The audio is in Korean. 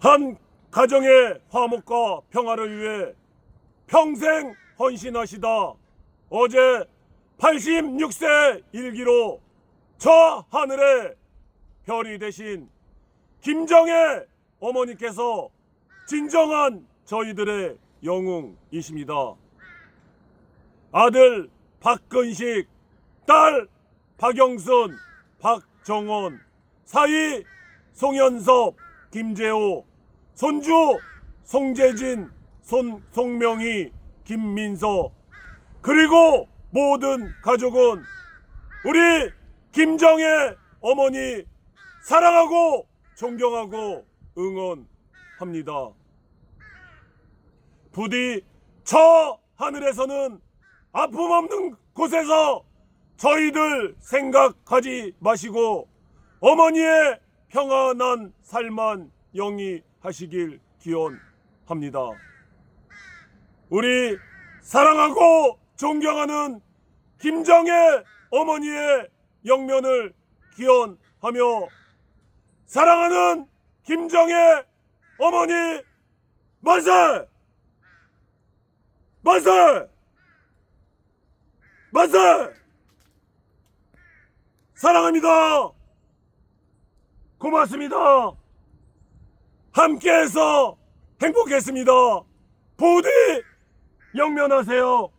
한 가정의 화목과 평화를 위해 평생 헌신하시다 어제 86세 일기로 저 하늘에 별이 되신 김정의 어머니께서 진정한 저희들의 영웅이십니다. 아들 박근식, 딸 박영순, 박정원, 사위 송현섭, 김재호, 손주 송재진, 손 송명희, 김민서 그리고 모든 가족은 우리 김정의 어머니 사랑하고 존경하고 응원합니다. 부디 저 하늘에서는 아픔 없는 곳에서 저희들 생각하지 마시고 어머니의 평안한 삶만 영위 하시길 기원합니다. 우리 사랑하고 존경하는 김정의 어머니의 영면을 기원하며 사랑하는 김정의 어머니 만세! 만세! 만세! 사랑합니다. 고맙습니다. 함께해서 행복했습니다. 부디 영면하세요.